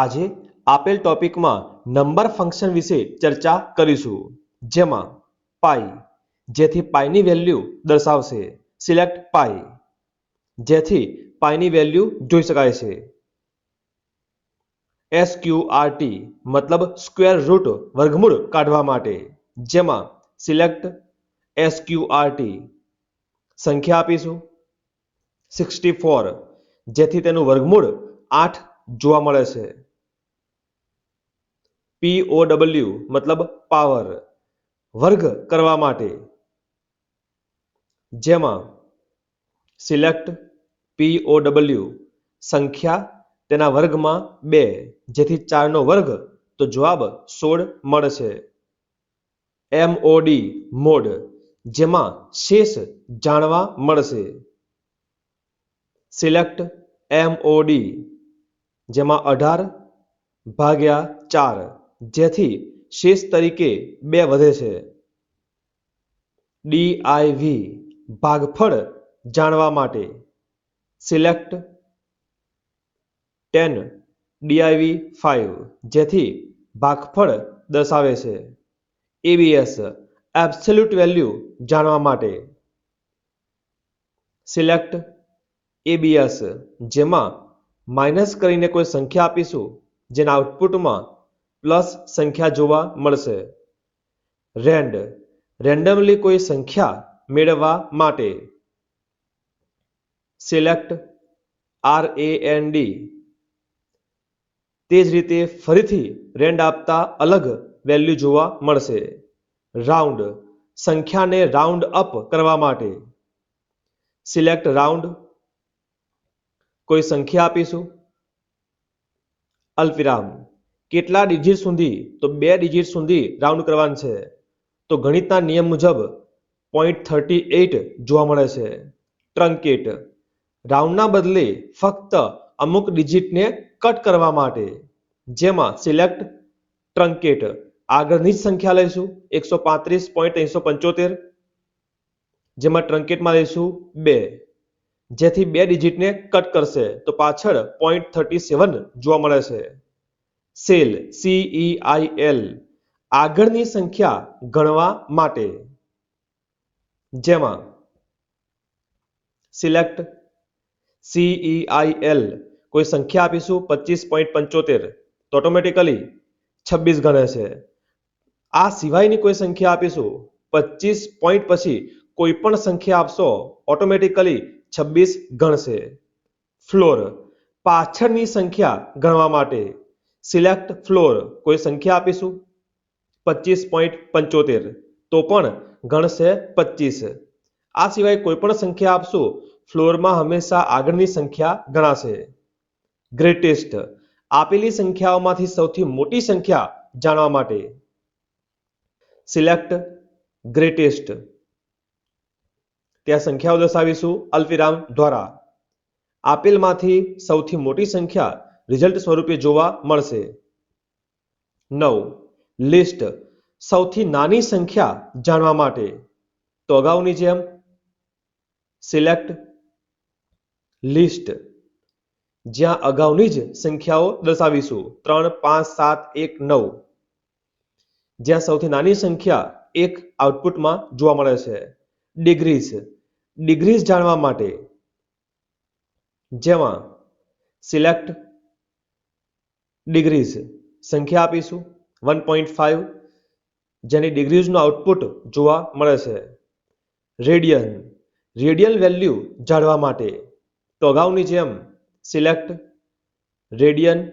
આજે આપેલ ટોપિકમાં number function વિશે ચર્ચા કરીશું. જેમાં પાઈ જેથી પાઈની વેલ્યુ દર્શાવશે. સિલેક્ટ પાઈ જેથી પાઈની વેલ્યુ જોઈ શકાય છે. એસક્યુઆરટી મતલબ સ્ક્વેર રૂટ વર્ગમૂળ કાઢવા માટે. જેમાં સિલેક્ટ એસક્યુઆરટી સંખ્યા આપીશું. સિક્સટી ફોર જેથી તેનું વર્ગમૂળ આઠ જોવા મળે છે. પીઓ ડબલ્યુ મતલબ પાવર, વર્ગ કરવા માટે. જેમાં સિલેક્ટ પીઓ ડબલ્યુ સંખ્યા તેના વર્ગમાં બે, જેથી ચારનો વર્ગ, તો જવાબ સોળ મળશે. એમઓડી મોડ જેમાં શેષ જાણવા મળશે. સિલેક્ટ એમઓડી જેમાં અઢાર ભાગ્યા ચાર. જેથી શેષ તરીકે બે વધે છે. ડીઆઈવી ભાગફળ જાણવા માટે સિલેક્ટ ટેન ડીઆઈવી ફાઇવ જેથી ભાગફળ દર્શાવે છે. એબીએસ એબ્સોલ્યુટ વેલ્યુ જાણવા માટે સિલેક્ટ એબીએસ જેમાં માઇનસ કરીને કોઈ સંખ્યા આપીશું જેના આઉટપુટમાં પ્લસ સંખ્યા જોવા મળશે. રેન્ડ રેન્ડમલી કોઈ સંખ્યા મેળવવા માટે. Select R A N D તે જ રીતે ફરીથી રેન્ડ આપતા અલગ વેલ્યુ જોવા મળશે. રાઉન્ડ સંખ્યાને રાઉન્ડ અપ કરવા માટે. સિલેક્ટ રાઉન્ડ કોઈ સંખ્યા આપીશું? અલ્પવિરામ. કેટલા ડિજિટ સુધી? તો બે ડિજિટ સુધી રાઉન્ડ કરવાનું છે. તો ગણિતના નિયમ મુજબ પોઈન્ટ થર્ટી એઇટ જોવા મળે છે. ટ્રંકેટ. રાઉન્ડના બદલે ફક્ત અમુક ડિજિટને કટ કરવા માટે. જેમાં સિલેક્ટ ટ્રંકેટ. આગળની જ સંખ્યા લઈશું. એકસો પાંત્રીસ પોઈન્ટ ત્રણસો પંચોતેર. જેમાં ટ્રંકેટમાં લઈશું બે. જેથી બે ડિજિટને કટ કરશે. તો પાછળ પોઈન્ટ થર્ટી સેવન જોવા મળે છે. સેલ સીઈઆઈએલ આગળની સંખ્યા ગણવા માટે. જેમાં સિલેક્ટ સીઈઆઈએલ કોઈ સંખ્યા આપીશું? પચીસ પોઈન્ટ પંચોતેર. તો ઓટોમેટિકલી છવ્વીસ ગણે છે. આ સિવાયની કોઈ સંખ્યા આપીશું? પચીસ પોઈન્ટ પછી કોઈ પણ સંખ્યા આપશો ઓટોમેટિકલી છવ્વીસ ગણશે. ફ્લોર, પાછળની સંખ્યા ગણવા માટે. સિલેક્ટ ફ્લોર કોઈ સંખ્યા આપીશું? પચીસ પોઈન્ટ પંચોતેર. તો પણ ગણશે પચીસ. આ સિવાય કોઈ પણ સંખ્યા આપશું, ફ્લોરમાં હંમેશા આગળની સંખ્યા ગણાશે. ગ્રેટેસ્ટ આપેલી સંખ્યાઓમાંથી સૌથી મોટી સંખ્યા જાણવા માટે. સિલેક્ટ ગ્રેટેસ્ટ ત્યાં સંખ્યાઓ દર્શાવીશું અલ્પવિરામ દ્વારા. આપેલમાંથી સૌથી મોટી સંખ્યા રિઝલ્ટ સ્વરૂપે જોવા મળશે. નવ. લિસ્ટ સૌથી નાની સંખ્યા જાણવા માટે. તો અગાઉની જેમ સિલેક્ટ લિસ્ટ. જ્યાં અગાઉની જ સંખ્યાઓ દર્શાવીશું. ત્રણ, પાંચ, સાત, એક, નવ. જ્યાં સૌથી નાની સંખ્યા એક આઉટપુટમાં જોવા મળે છે. ડિગ્રીઝ ડિગ્રીઝ જાણવા માટે. જેમાં સિલેક્ટ ડિગ્રીઝ સંખ્યા આપીશું વન પોઈન્ટ ફાઇવ જેની ડિગ્રીઝનું આઉટપુટ જોવા મળે છે. રેડિયન રેડિયન વેલ્યુ જાણવા માટે. તો અગાઉની જેમ સિલેક્ટ રેડિયન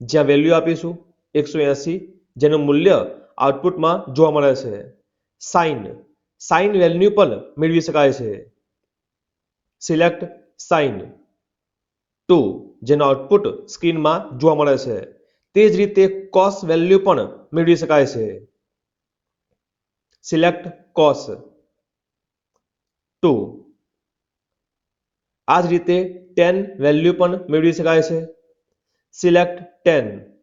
જ્યાં વેલ્યુ આપીશું, એકસો એંસી, જેનું મૂલ્ય આઉટપુટમાં જોવા મળે છે. સાઇન સાઇન વેલ્યુ પણ મેળવી શકાય છે. સિલેક્ટ સાઇન ટુ જેનું આઉટપુટ સ્ક્રીનમાં જોવા મળે છે. તે જ રીતે કોસ વેલ્યુ પણ મેળવી શકાય છે. સિલેક્ટ કોસ ટુ આ જ રીતે ટેન વેલ્યુ પણ મેળવી શકાય છે. Select tan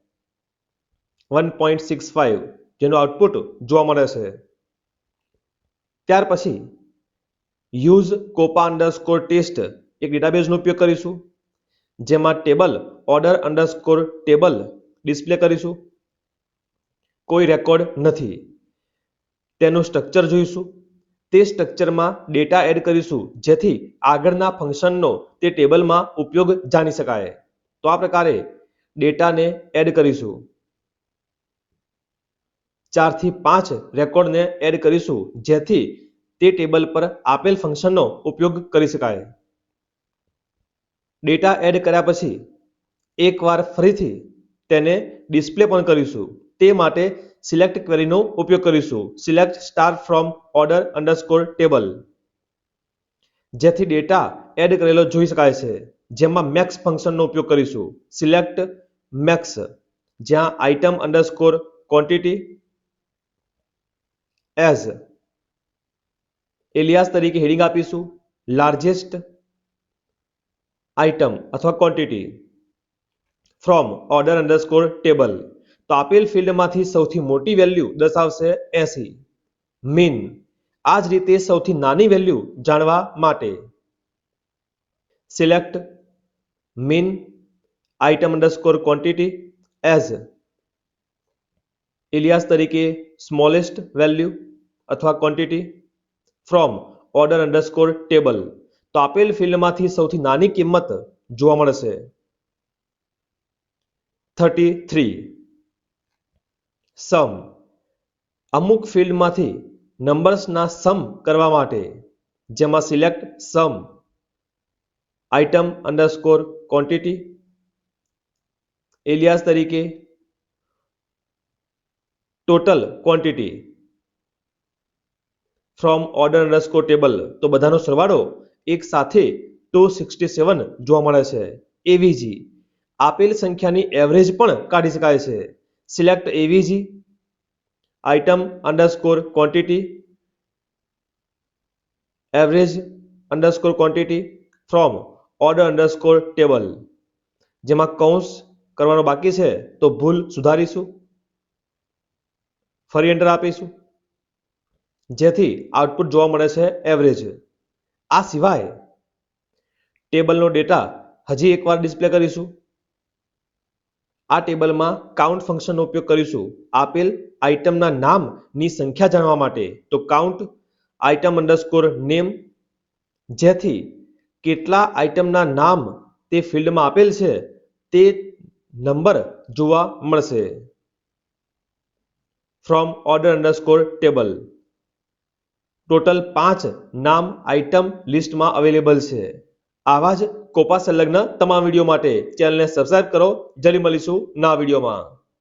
one point six five જેનું આઉટપુટ જોવા મળે છે. ત્યાર પછી યુઝ કોપા અંડરસ્કોર ટેસ્ટ એક ડેટાબેઝનો ઉપયોગ કરીશું. જેમાં table order underscore table display કરીશું. કોઈ રેકોર્ડ નથી. તેનું સ્ટ્રક્ચર જોઈશું. તે સ્ટ્રક્ચરમાં ડેટા એડ કરીશું, જેથી આગળના ફંક્શનનો તે ટેબલમાં ઉપયોગ જાણી શકાય. તો આ પ્રકારે ડેટાને એડ કરીશું. ચારથી પાંચ રેકોર્ડને એડ કરીશું, જેથી તે ટેબલ પર આપેલ ફંક્શનનો ઉપયોગ કરી શકાય. ડેટા એડ કર્યા પછી એકવાર ફરીથી તેને ડિસ્પ્લે પણ કરીશું. તે માટે સિલેક્ટ ક્વેરીનો ઉપયોગ કરીશું. Select star from order underscore table. જેથી ડેટા એડ કરેલો જોઈ શકાય છે. જેમાં મેક્સ ફંક્શનનો ઉપયોગ કરીશું. સિલેક્ટ મેક્સ, જ્યાં item underscore quantity as alias તરીકે હેડિંગ આપીશું. લાર્જેસ્ટ આઇટમ અથવા quantity from order underscore table તો આપેલ ફિલ્ડમાંથી સૌથી મોટી વેલ્યુ દર્શાવશે એસી મીન આ જ રીતે સૌથી નાની વેલ્યુ જાણવા માટે select min item underscore quantity as alias તરીકે સ્મોલેસ્ટ વેલ્યુ અથવા quantity from order underscore table તો આપેલ ફિલ્ડમાંથી સૌથી નાની કિંમત જોવા મળશે. Thirty three. સમ. અમુક ફિલ્ડમાંથી નંબર્સના સમ કરવા માટે, જેમાં select sum. Item underscore quantity. Alias તરીકે. Total quantity. From order underscore table. તો બધાનો સરવાળો એક સાથે ટુ સિક્સટી સેવન જોવા મળે છે. એવીજી આપેલ સંખ્યાની એવરેજ પણ કાઢી શકાય છે. Select AVG item underscore quantity average underscore quantity from order underscore table જેમાં કૌંસ કરવાનો બાકી છે તો ભૂલ સુધારીશું. ફરી એન્ટર આપીશું. જેથી આઉટપુટ જોવા મળે છે એવરેજ આ સિવાય ટેબલનો ડેટા હજી એકવાર ડિસ્પ્લે કરીશું. આ ટેબલમાં કાઉન્ટ ફંક્શનનો ઉપયોગ કરીશું આપેલ આઇટમના નામની સંખ્યા જાણવા માટે. તો કાઉન્ટ આઇટમ અંડરસ્કોર નેમ જેથી કેટલા આઇટમના નામ તે ફિલ્ડમાં આપેલ છે તે નંબર જોવા મળશે. From order underscore table total પાંચ નામ આઇટમ લિસ્ટમાં અવેલેબલ છે. આવા જ કોપા સંલગ્ન તમામ વીડિયો માટે ચેનલને સબસ્ક્રાઇબ કરો. જલ્દી મળીશું ના વિડીયોમાં.